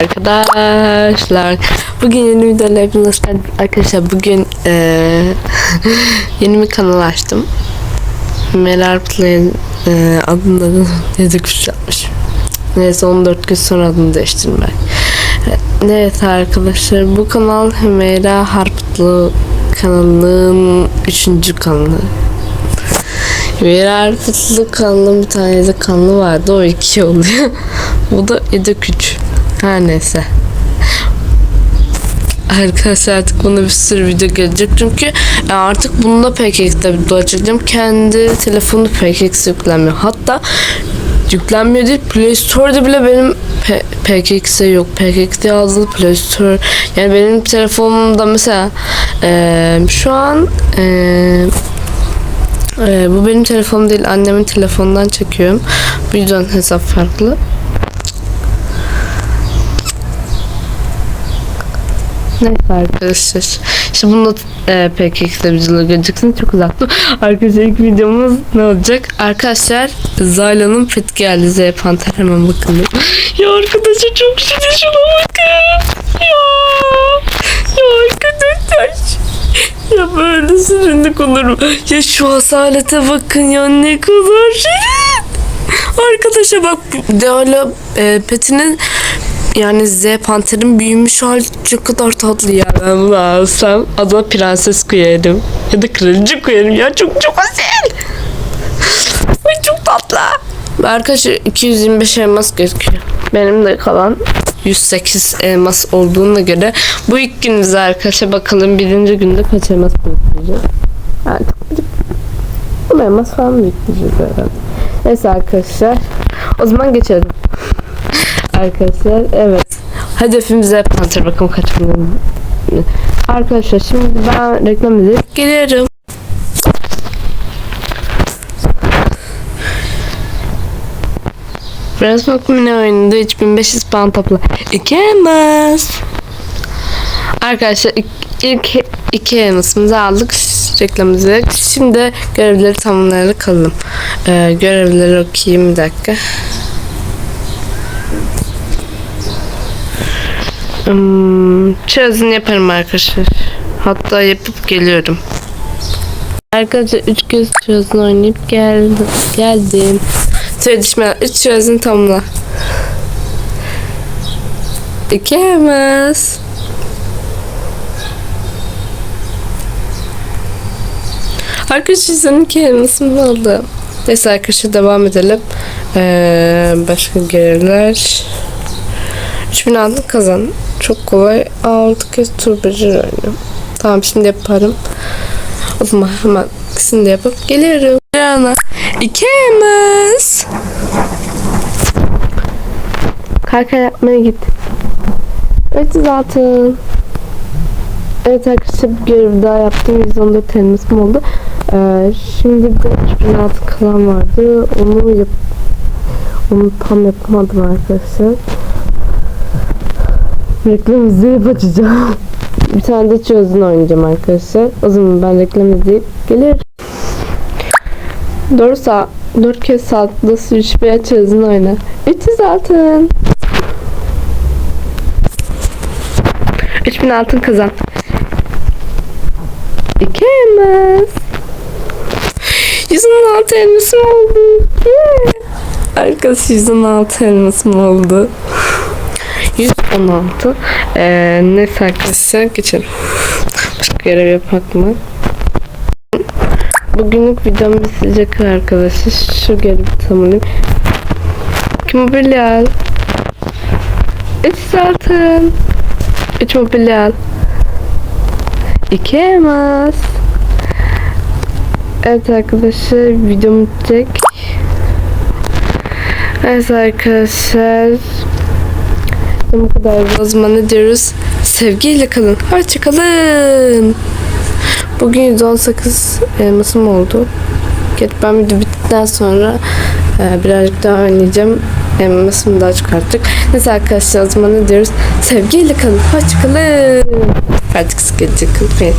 Arkadaşlar bugün yeni videoyla hepiniz. Arkadaşlar bugün eee, yeni bir kanal açtım. Meral Play eee, adında da kuş yapmış. Neyse 14 gün sonra adını değiştirdim ben. Neyse arkadaşlar bu kanal Hümeyra Harputlu kanalının 3. kanalı. Hümeyra Harputlu kanalının bir tane de kanalı vardı o 2 oluyor. bu da Edek 3. Her neyse. Arkadaşlar artık buna bir sürü video gelecek çünkü e, artık bunda PKX'de video. Kendi telefonu PKX yüklenmiyor. Hatta yüklenmiyor değil Play Store'da bile benim PKX'e yok. PKX'de yazılı Play Store. Yani benim telefonumda mesela e, şu an e, e, bu benim telefonum değil annemin telefonundan çekiyorum. Bu hesap farklı. Neyse arkadaşlar. İşte bunu e, PKX'de videolar göreceksiniz. Çok uzaktım. Arkadaşlar ilk videomuz ne olacak? Arkadaşlar Zayla'nın pet geldi. Z Panter hemen bakalım. ya arkadaşlar çok şükür şuna bakın. Ya. Ya arkadaşlar. Ya böyle süründük olurum. Ya şu asalete bakın ya ne kadar şirin. Arkadaşlar bak Deola e, petinin yani Z Panter'in büyümüş hali ne kadar tatlı ya. Ben bunu alsam adına prenses koyarım. Ya da kraliçe koyarım ya. Çok çok asil. Ay çok tatlı. Arkadaşlar 225 elmas gözüküyor. Benim de kalan 108 elmas olduğuna göre bu ilk günümüz arkadaşlar bakalım birinci günde kaç elmas biriktireceğiz. Artık bu elmas falan biriktireceğiz herhalde. Neyse arkadaşlar o zaman geçelim. Arkadaşlar evet. Hedefimize panter bakalım kaç milyon. Arkadaşlar şimdi ben reklam edip geliyorum. Biraz Mini oyununda 3500 pound topla. İki elmas. Arkadaşlar ilk, ilk iki elmasımızı aldık. Reklamımızı. Şimdi görevleri tamamlayarak kalalım. Ee, görevleri okuyayım bir dakika. Hmm, çözün yaparım arkadaşlar. Hatta yapıp geliyorum. Arkadaşlar 3 göz çözün oynayıp geldim. Geldim. Sözleşme 3 çözün tamamla. İki hemes. Arkadaşlar senin iki hemesimi aldı. Neyse arkadaşlar devam edelim. Ee, başka görevler. 3000 aldın kazan. Çok kolay. 6 kez turbacı oynuyorum. Tamam şimdi yaparım. O zaman hemen ikisini de yapıp geliyorum. Yana. İkimiz. Kalka yapmaya git. Evet zaten. Evet arkadaşlar bir görev daha yaptım. 114 elmasım oldu. Ee, şimdi de 3006 kalan vardı. Onu yap onu tam yapamadım arkadaşlar. Reklam izleyip açacağım. bir tane de çözün oynayacağım arkadaşlar. O zaman ben reklam izleyip gelirim. Doğru sağ. Dört kez sağlıklı sürüş veya çözün oyna. 300 altın. 3000 altın kazan. 2 elmas. 116 elmasım oldu. Yeah. Arkadaş 116 elmasım oldu. 116. Ee, neyse arkadaşlar geçelim. Başka görev yapmak mı? Bugünlük videom bitecek arkadaşlar. Şu görevi tamamlayayım. İki mobilya al. Üç satın. Üç mobilya al. İki elmas. Evet arkadaşlar videom bitecek. Evet arkadaşlar. Bu kadar o zaman ne diyoruz? Sevgiyle kalın. Hoşçakalın. Bugün 118 elmasım oldu. Geç ben video bittikten sonra e, birazcık daha oynayacağım. Elmasımı daha çıkarttık. Neyse arkadaşlar o zaman ne diyoruz? Sevgiyle kalın. Hoşçakalın. Artık sıkıntı kalın.